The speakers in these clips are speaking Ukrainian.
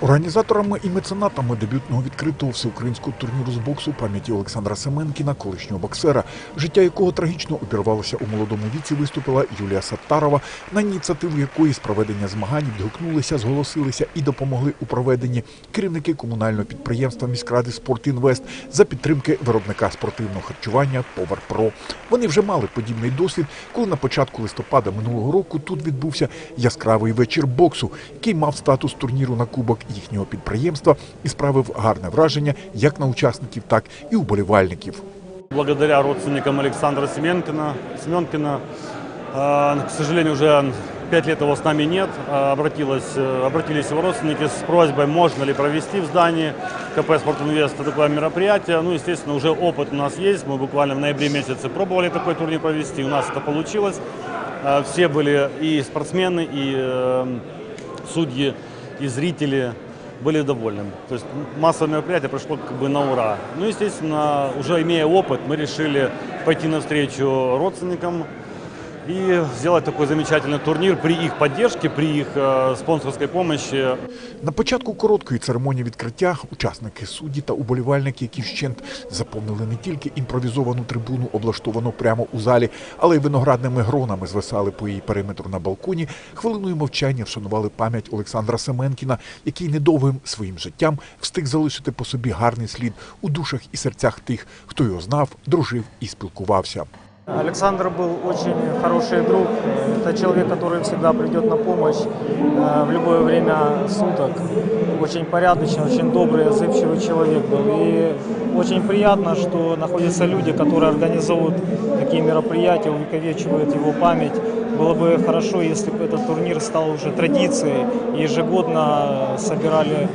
Організаторами і меценатами дебютного відкритого всеукраїнського турніру з боксу пам'яті Олександра Семенкіна, колишнього боксера, життя якого трагічно обірвалося у молодому віці, виступила Юлія Саттарова, на ініціативу якої з проведення змагань відгукнулися, зголосилися і допомогли у проведенні керівники комунального підприємства міськради «Спортінвест» за підтримки виробника спортивного харчування «Повар Про». Вони вже мали подібний досвід, коли на початку листопада минулого року тут відбувся яскравий вечір боксу, який мав статус турніру на кубок їхнього підприємства і справив гарне враження як на учасників, так і уболівальників. Благодаря родственникам Александра Семенкина, Семенкина, э, к сожалению, уже пять лет его с нами нет, э, обратилась, э, обратились его родственники с просьбой, можно ли провести в здании КП «Спортинвест» такое мероприятие. Ну, естественно, уже опыт у нас есть, мы буквально в ноябре месяце пробовали такой турнир провести, у нас это получилось. Э, Все были и спортсмены, и э, судьи, и зрители были довольны. То есть массовое мероприятие прошло как бы на ура. Ну, естественно, уже имея опыт, мы решили пойти навстречу родственникам и сделать такой замечательный турнир при их поддержке, при их э, спонсорской. На початку короткої церемонії відкриття учасники судді та уболівальники, які вщент заповнили не тільки імпровізовану трибуну, облаштовану прямо у залі, але й виноградними гронами звисали по її периметру на балконі, хвилиною мовчання вшанували пам'ять Олександра Семенкіна, який недовгим своїм життям встиг залишити по собі гарний слід у душах і серцях тих, хто його знав, дружив і спілкувався. Александр был очень хороший друг. Это человек, который всегда придет на помощь э, в любое время суток. Очень порядочный, очень добрый, отзывчивый человек был. И очень приятно, что находятся люди, которые организовывают такие мероприятия, увековечивают его память. Было бы хорошо, если бы этот турнир стал уже традицией. И ежегодно собирали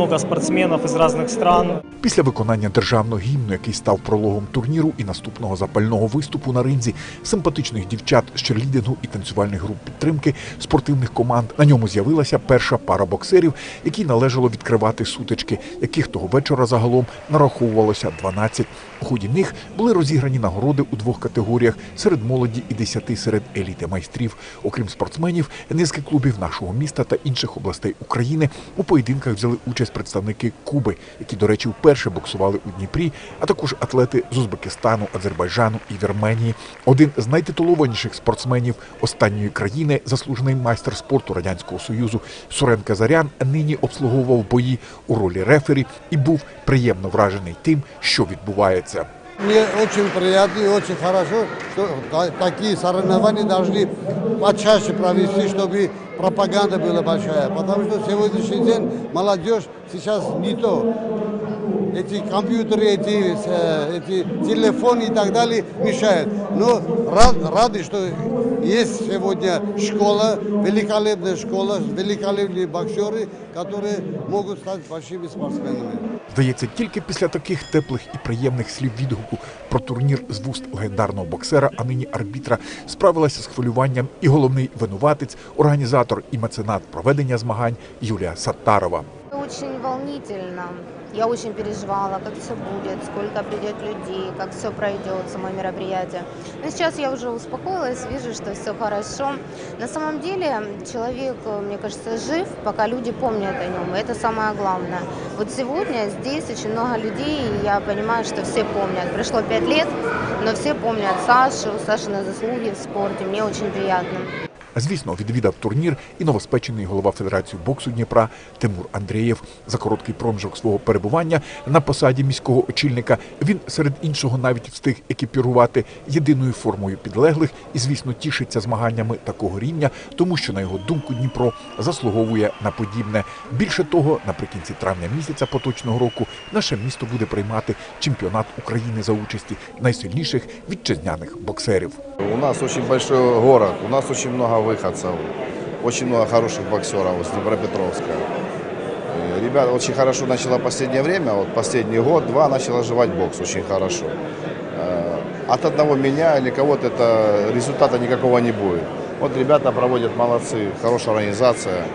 много спортсменов из разных стран. Після виконання державного гімну, який став прологом турніру і наступного запального виступу на ринзі, симпатичних дівчат з черлідингу і танцювальних груп підтримки спортивних команд, на ньому з'явилася перша пара боксерів, якій належало відкривати сутички, яких того вечора загалом нараховувалося 12. У ході них були розіграні нагороди у двох категоріях серед молоді і десяти серед еліти майстрів. Окрім спортсменів, низки клубів нашого міста та інших областей України у поєдинках взяли участь представники Куби, які, до речі, вперше боксували у Дніпрі, а також атлети з Узбекистану, Азербайджану і Вірменії. Один з найтитулованіших спортсменів останньої країни, заслужений майстер спорту радянського союзу Сурен Казарян, нині обслуговував бої у ролі рефері і був приємно вражений тим, що відбувається. Мне очень приятно и очень хорошо, что та- такие соревнования должны почаще провести, чтобы пропаганда была большая. Потому что сегодняшний день молодежь сейчас не то. Эти компьютеры, эти, э, эти телефоны и так далее мешают. Но рад, рады, что есть сегодня школа, великолепная школа, великолепные боксеры, которые могут стать большими спортсменами. Здається, тільки після таких теплих і приємних слів відгуку про турнір з вуст легендарного боксера, а нині арбітра, справилася з хвилюванням і головний винуватець, організатор і меценат проведення змагань Юлія Саттарова. Очень волнительно. Я очень переживала, как все будет, сколько придет людей, как все пройдет, само мероприятие. Но сейчас я уже успокоилась, вижу, что все хорошо. На самом деле человек, э, мне кажется, жив, пока люди помнят о нем. Это самое главное. Вот сегодня здесь очень много людей, и я понимаю, что все помнят. Прошло пять лет, но все помнят Сашу, Сашины заслуги в спорте. Мне очень приятно. Звісно, відвідав турнір і новоспечений голова Федерації боксу Дніпра Тимур Андрієв. За короткий проміжок свого перебування на посаді міського очільника він серед іншого навіть встиг екіпірувати єдиною формою підлеглих і, звісно, тішиться змаганнями такого рівня, тому що на його думку Дніпро заслуговує на подібне. Більше того, наприкінці травня місяця поточного року наше місто буде приймати чемпіонат України за участі найсильніших вітчизняних боксерів. У нас очень большой город, у нас очень много выходцев, очень много хороших боксеров с Днепропетровска. Э, Ребята очень хорошо начало последнее время, вот последний год-два начал оживать бокс очень хорошо. Э, От одного меня или кого-то это результата никакого не будет. Вот ребята проводят молодцы, хорошая организация.